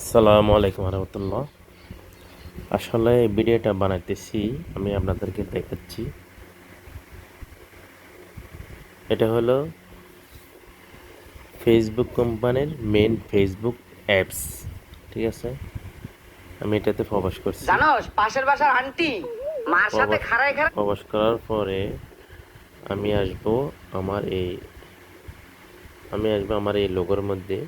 আসসালামু আলাইকুম রহমতুল্লাহ। আসলে এই ভিডিওটা বানাইতেছি আমি আপনাদেরকে দেখাচ্ছি। এটা হলো ফেসবুক কোম্পানির মেন ফেসবুক অ্যাপস ঠিক আছে? আমি এটাতে প্রবেশ করছি। জানোস পাশের বাসার আন্টি মার সাথে বাবা। খাড়ায় খাড়ায় প্রবেশ করার পরে আমি আসব আমার এই আমি আসব আমার এই লোগোর মধ্যে।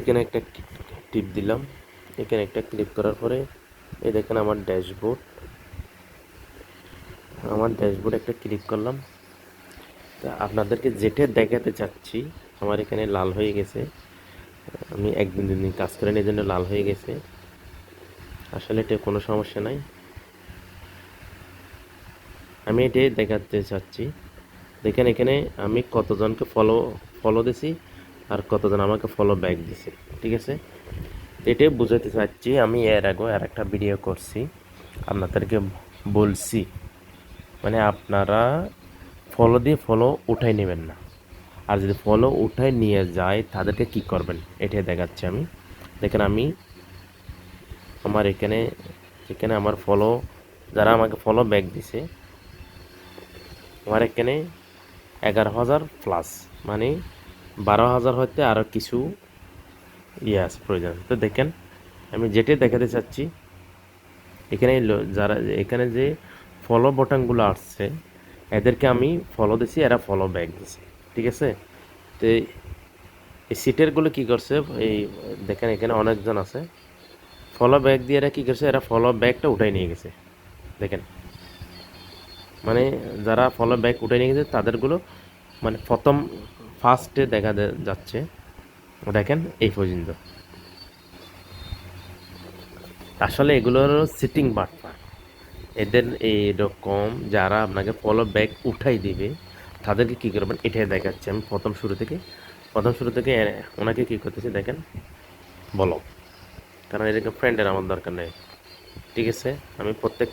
এখানে একটা টিপ দিলাম। এখানে একটা ক্লিক করার পরে এই দেখেন আমার ড্যাশবোর্ড আমার ড্যাশবোর্ড একটা ক্লিক করলাম। তা আপনাদেরকে যেটা দেখাতে চাচ্ছি, আমার এখানে লাল হয়ে গেছে। আমি একদিন দুদিন কাজ করে এই জন্য লাল হয়ে গেছে। আসলে এটা কোনো সমস্যা নাই। আমি এটাই দেখাতে চাচ্ছি। দেখেন এখানে আমি কতজনকে ফলো ফলো দিছি। আর কতজন আমাকে ফলো ব্যাক দিছে, ঠিক আছে? এটাই বুঝাতে চাচ্ছি, আমি এর আগেও আর একটা ভিডিও করছি, আপনাদেরকে বলছি মানে আপনারা ফলো দিয়ে ফলো উঠাই নেবেন না। আর যদি ফলো উঠাই নিয়ে যায়, তাদেরকে কি করবেন? এটাই দেখাচ্ছি আমি। দেখেন আমি আমার এখানে এখানে আমার ফলো যারা আমাকে ফলো ব্যাক দিছে, আমার এখানে এগারো হাজার প্লাস মানে বারো হাজার হইতে আরও কিছু ইয়ে আছে প্রয়োজন তো দেখেন, আমি যেটাই দেখাতে চাচ্ছি, এখানে যারা, এখানে যে ফলো বটনগুলো আসছে, এদেরকে আমি ফলো দিছি, এরা ফলো ব্যাক দিছে, ঠিক আছে? তো এই- সিটেরগুলো কী করছে, এই দেখেন এখানে অনেকজন আছে ফলো ব্যাক দিয়ে এরা কী করছে, এরা ফলো ব্যাকটা উঠাই নিয়ে গেছে, দেখেন। মানে যারা ফলো ব্যাক উঠে নিয়ে গেছে, তাদেরগুলো মানে প্রথম ফার্স্টে দেখা যাচ্ছে। দেখেন, এই পর্যন্ত। আসলে এগুলোর সিটিং বাটপার এদের এইরকম যারা আপনাকে ফলো ব্যাগ উঠাই দিবে, তাদেরকে কী করবেন? এটাই দেখাচ্ছি আমি প্রথম শুরু থেকে। প্রথম শুরু থেকে ওনাকে কী করতেছি, দেখেন। বলো। কারণ এরকম ফ্রেন্ডের আমার দরকার নেই। ঠিক আছে? আমি প্রত্যেক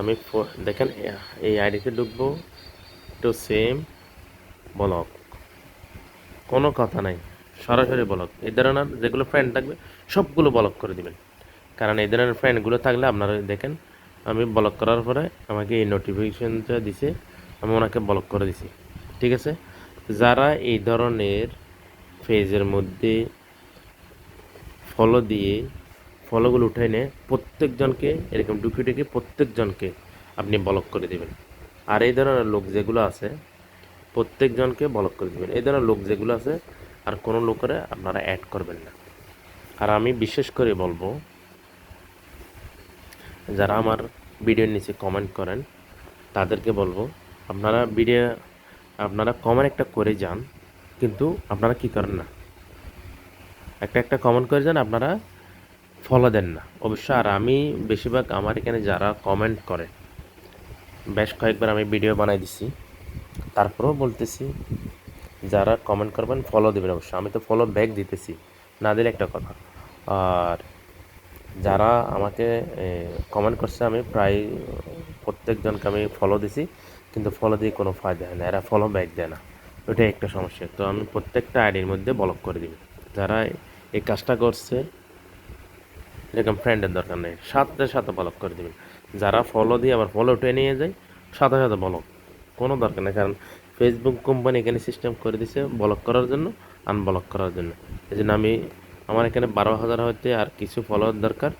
আমি দেখেন এই আইডিতে ঢুকবো, একটু সেম ব্লক কোনো কথা নাই। সরাসরি ব্লক এই ধরনের যেগুলো ফ্রেন্ড থাকবে, সবগুলো ব্লক করে দিবেন। কারণ এই ধরনের ফ্রেন্ডগুলো থাকলে আপনারা দেখেন, আমি ব্লক করার পরে আমাকে এই নোটিফিকেশনটা দিছে, আমি ওনাকে ব্লক করে দিছি। ঠিক আছে? যারা এই ধরনের ফেজের মধ্যে ফলো দিয়ে ফলোগুলো উঠাই নিয়ে, প্রত্যেকজনকে, এরকম ঢুকে ঢুকে প্রত্যেকজনকে আপনি ব্লক করে দেবেন। আর এই ধরনের লোক যেগুলো আছে প্রত্যেকজনকে ব্লক করে দেবেন। এই ধরনের লোক যেগুলো আছে, আর কোনো লোকের আপনারা অ্যাড করবেন না। আর আমি বিশেষ করে বলব, যারা আমার ভিডিওর নিচে কমেন্ট করেন, তাদেরকে বলব, আপনারা ভিডিও আপনারা কমেন্ট একটা করে যান, কিন্তু আপনারা কি করেন না? একটা একটা কমেন্ট করে যান, আপনারা ফলো দেন না। অবশ্য আর আমি বেশিরভাগ আমার এখানে যারা কমেন্ট করে, বেশ কয়েকবার আমি ভিডিও বানাই দিছি। তারপরেও বলতেছি, যারা কমেন্ট করবেন ফলো দেবেন অবশ্যই। আমি তো ফলো ব্যাক দিতেছি। না দিলে একটা কথা। আর যারা আমাকে কমেন্ট করছে, আমি প্রায় প্রত্যেকজনকে আমি ফলো দিছি। কিন্তু ফলো দিয়ে কোনো ফায়দা হয় না। এরা ফলো ব্যাক দেয় না। ওইটাই একটা সমস্যা। তো আমি প্রত্যেকটা আইডির মধ্যে ব্লক করে দিবি। যারা এই কাজটা করছে, এরকম ফ্রেন্ডের দরকার নেই। সাথে সাথে ব্লক করে দিবেন যারা ফলো দিয়ে আবার ফলো উঠে নিয়ে যায়, সাথে সাথে ব্লক কোনো দরকার নেই। কারণ ফেসবুক কোম্পানি এখানে সিস্টেম করে দিছে ব্লক করার জন্য আনব্লক করার জন্য। এই জন্য আমি, আমার এখানে বারো হাজার হইতে আর কিছু ফলোয়ার দরকার।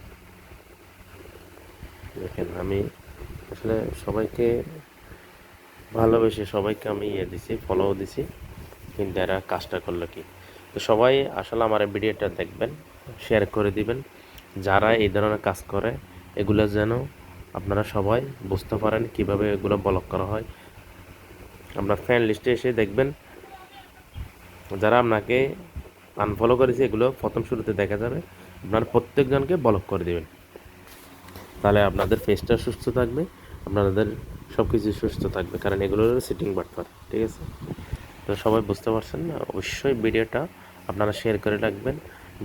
দেখেন, আমি আসলে সবাইকে ভালোবেসে সবাইকে আমি ইয়ে দিছি ফলো দিছি, কিন্তু এরা কাজটা করল কি? তো সবাই আসলে আমার ভিডিওটা দেখবেন শেয়ার করে দিবেন। যারা এই ধরনের কাজ করে, এগুলো যেন আপনারা সবাই বুঝতে পারেন কীভাবে এগুলো ব্লক করা হয়। আপনার ফ্রেন্ড লিস্টে এসে দেখবেন। যারা আপনাকে আনফলো করেছে, এগুলো প্রথম শুরুতে দেখা যাবে। আপনারা প্রত্যেকজনকে ব্লক করে দেবেন। তাহলে আপনাদের ফেসটা সুস্থ থাকবে, আপনাদের সব কিছু সুস্থ থাকবে, কারণ এগুলোর সিটিং বাটপার, ঠিক আছে? তো সবাই বুঝতে পারছেন না? অবশ্যই ভিডিওটা আপনারা শেয়ার করে রাখবেন।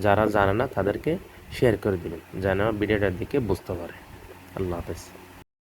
যারা জানে না, তাদেরকে শেয়ার করে দিবেন, যেন ভিডিওটার দিকে বুঝতে পারে। আল্লাহ হাফেজ।